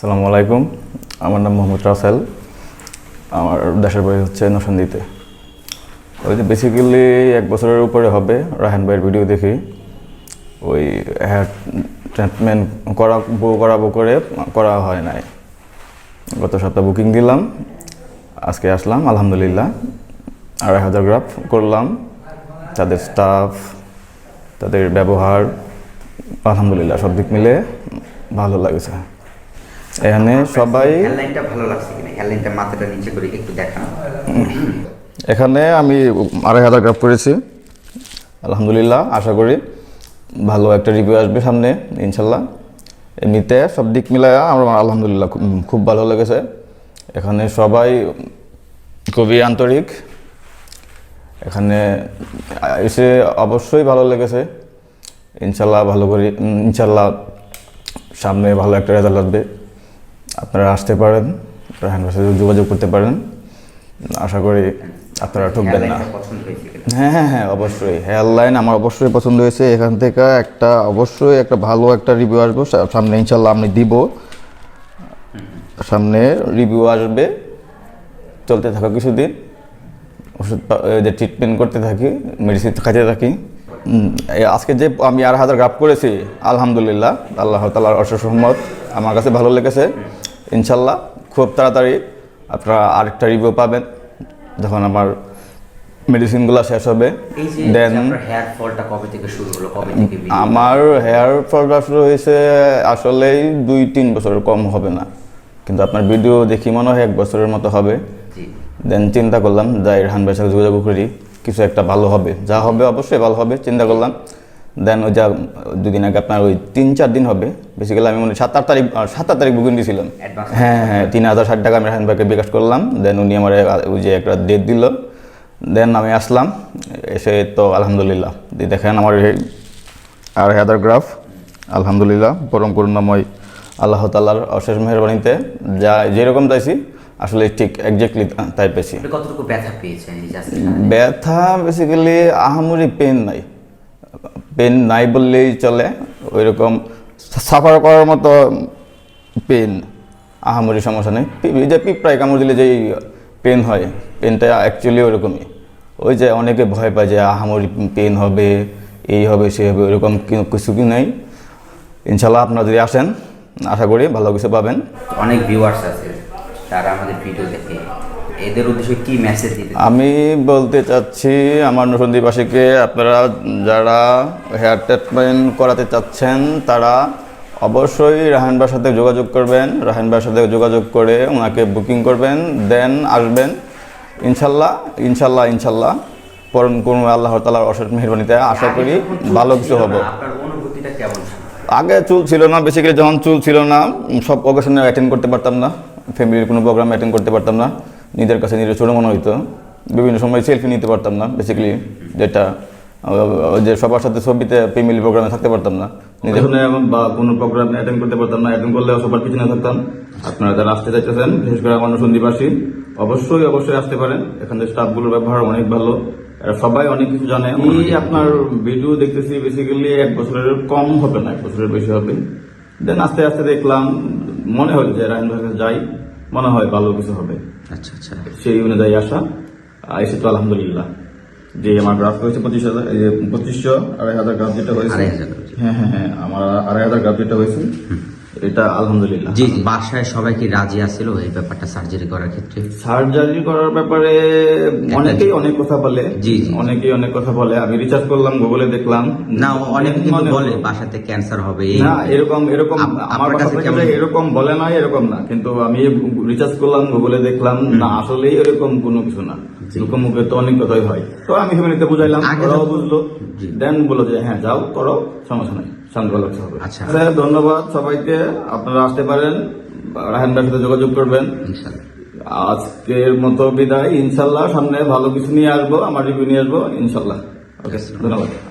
সালামু আলাইকুম। আমার নাম মোহাম্মদ রাসেল। আমার দেশের বাড়ি হচ্ছে নসন্দিতে ওই যে বেসিক্যালি এক বছরের উপরে হবে রাহান ভাইয়ের ভিডিও দেখি। ওই হেয়ার ট্রিটমেন্ট করা করাবো করাবো করে করা হয় নাই। গত সপ্তাহ বুকিং দিলাম, আজকে আসলাম, আলহামদুলিল্লাহ। আড়াই হাজার গ্রাফ করলাম, তাদের স্টাফ তাদের ব্যবহার, আলহামদুলিল্লাহ সব দিক মিলে ভালো লাগছে। এখানে সবাই হেডলাইনটা ভালো লাগছে কিনা? হেডলাইনটা মাথাটা নিচে করে একটু দেখান। এখানে আমি আড়াই হাজার গ্রাফ করেছি। আলহামদুলিল্লাহ আশা করি ভালো একটা রিভিউ আসবে সামনে ইনশাল্লাহ। এমনিতে সব দিক মিলায় আমার আলহামদুলিল্লাহ খুব- ভালো লেগেছে। এখানে সবাই খুবই আন্তরিক। এখানে এসে অবশ্যই ভালো লেগেছে। ইনশাল্লাহ ভালো করি ইনশাল্লাহ সামনে ভালো একটা রেজাল্ট আসবে। আপনারা আসতে পারেন ভাইয়ের সাথে যোগাযোগ করতে পারেন। আশা করি আপনারা ঠকবেন না। হ্যাঁ হ্যাঁ হ্যাঁ অবশ্যই। হেয়ার লাইন আমার অবশ্যই পছন্দ হয়েছে। এখান থেকে একটা অবশ্যই একটা ভালো একটা রিভিউ আসব। সামনে ইনশাল্লাহ আমি দিব। সামনে রিভিউ আসবে। চলতে থাকা কিছুদিন। ওষুধ যে ট্রিটমেন্ট করতে থাকি মেডিসিন খাইতে থাকি। আজকে যে আমি আর হাজার গ্রাফ করেছি আলহামদুলিল্লাহ আল্লাহ তালার অশেষ রহমত। আমার কাছে ভালো লেগেছে। ইনশাল্লাহ খুব তাড়াতাড়ি আপনারা আরেকটা রিভিউ পাবেন যখন আমার মেডিসিনগুলো শেষ হবে। দেন হেয়ার ফলটা কবে থেকে শুরু হলো কবে থেকে আমার হেয়ার ফলটা শুরু হয়েছে আসলেই দুই তিন বছরের কম হবে না। কিন্তু আপনার ভিডিও দেখি মনে হয় এক বছরের মতো হবে। দেন চিন্তা করলাম যাই ইরহান ভাইয়ের সাথে যোগাযোগ করি কিছু একটা ভালো হবে। যা হবে অবশ্যই ভালো হবে চিন্তা করলাম। দেন ওই যা দুদিন আগে আপনার ওই তিন চার দিন হবে। বেসিক্যালি আমি মনে সাত আট তারিখ সাত আট তারিখ বুকিং দিয়েছিলাম হ্যাঁ হ্যাঁ তিন হাজার ষাট টাকা আমি ভাইকে বিকাশ করলাম। দেন উনি আমার ওই যে একটা ডেট দিল। দেন আমি আসলাম এসে তো আলহামদুলিল্লাহ। দিয়ে দেখেন আমার এই আড়াই হাজার গ্রাফ আলহামদুলিল্লাহ পরম করুণাময় আল্লাহ তাল্লার অশেষ মেহরবানিতে। যা যেরকম চাইছি আসলে ঠিক একজ্যাক্টলি তাই পেয়েছি। ব্যথা বেসিক্যালি আহামরি পেন নাই। পেন নাই বললেই চলে ওই রকম সাফার করার মতো পেন, আহামরি সমস্যা নেই। যে পিঁপড়ায় কামড় দিলে যেই পেন হয়, পেনটা অ্যাকচুয়ালি ওরকমই। ওই যে অনেকে ভয় পায় যে আহামরি পেন হবে, এই হবে, সে হবে, ওরকম কি- কিছু কি নাই। ইনশাল্লাহ আপনারা যদি আসেন, আশা করি ভালো কিছু পাবেন। অনেক ভিউয়ার্স আছে তারা আমাদের ভিডিও দেখে। এদের উদ্দেশ্যে কি মেসেজ দিতে আমি বলতে চাচ্ছি আমার নসন্দীবাসীকে আপনারা যারা হেয়ার ট্রিটমেন্ট করাতে চাচ্ছেন তারা অবশ্যই রাহানবার সাথে যোগাযোগ করবেন। রাহানবার সাথে যোগাযোগ করে ওনাকে বুকিং করবেন দেন আসবেন। ইনশাল্লাহ ইনশাল্লাহ ইনশাল্লাহ। পরম কোনো আল্লাহ তালার অশেষ মেহরবানিতে আশা করি ভালো কিছু হবে। আপনার অনুভূতিটা কেমন ছিল? আগে চুল ছিল না বেসিক্যালি যখন চুল ছিল না সব অকেশনে অ্যাটেন্ড করতে পারতাম না। ফ্যামিলির কোনো প্রোগ্রাম অ্যাটেন্ড করতে পারতাম না। নিজের কাছে নিজের ছোটো মনে হইতো। বিভিন্ন সময় সেলফি নিতে পারতাম না বেসিক্যালি যেটা যে সবার সাথে ছবিতে ফ্যামিলি প্রোগ্রামে থাকতে পারতাম না। নিজের বা কোনো প্রোগ্রাম অ্যাটেন্ড করতে পারতাম না অ্যাটেন্ড করলেও সবার পিছনে থাকতাম। আপনারা যারা আসতে চাইতেছেন বিশেষ করে আমার সন্দীপাসী অবশ্যই অবশ্যই আসতে পারেন। এখানে স্টাফগুলোর ব্যবহার অনেক ভালো। সবাই অনেক কিছু জানে। আমি আপনার ভিডিও দেখতেছি বেসিক্যালি এক বছরের কম হবে না এক বছরের বেশি হবে। দেন আস্তে আস্তে দেখলাম মনে হলো যে রায়ন ভাইয়ের কাছে যাই। মনে হয় ভালো কিছু হবে। আচ্ছা আচ্ছা। সেই অনুযায়ী আসা। এসে তো আলহামদুলিল্লাহ। যে আমার গ্রাফ হয়েছে পঁচিশ হাজার পঁচিশশো আড়াই হাজার গ্রাফ যেটা হয়েছে। হ্যাঁ হ্যাঁ হ্যাঁ আমার আড়াই হাজার গ্রাফ যেটা হয়েছে। এটা আলহামদুলিল্লাহ। জি বাসায় সবাই কি রাজি আছিল এই ব্যাপারটা সার্জারি করার ক্ষেত্রে? সার্জারি করার ব্যাপারে অনেকেই অনেক কথা বলে। জি। অনেকেই অনেক কথা বলে। আমি রিচার্জ করলাম গুগলে দেখলাম। না অনেকে কিন্তু বলে বাসাতে ক্যান্সার হবে না এরকম এরকম আমার কাছে এরকম বলে না এরকম না। কিন্তু আমি রিচার্জ করলাম গুগলে দেখলাম। না আসলেই এরকম কোনো কিছু না। মুখে তো অনেক কথাই হয়। তো আমি ফ্যামিলিতে বুঝাইলাম বুঝলো। দেন বলল যে হ্যাঁ যাও করো সমস্যা নাই। সামনে হবে আচ্ছা। স্যার, ধন্যবাদ সবাইকে। আপনারা আসতে পারেন রাহেন ভাইয়ের সাথে যোগাযোগ করবেন। আজকের মতো বিদায়। ইনশাল্লাহ সামনে ভালো কিছু নিয়ে আসব আমার রিভিউ নিয়ে আসব ইনশাল্লাহ। ওকে ধন্যবাদ।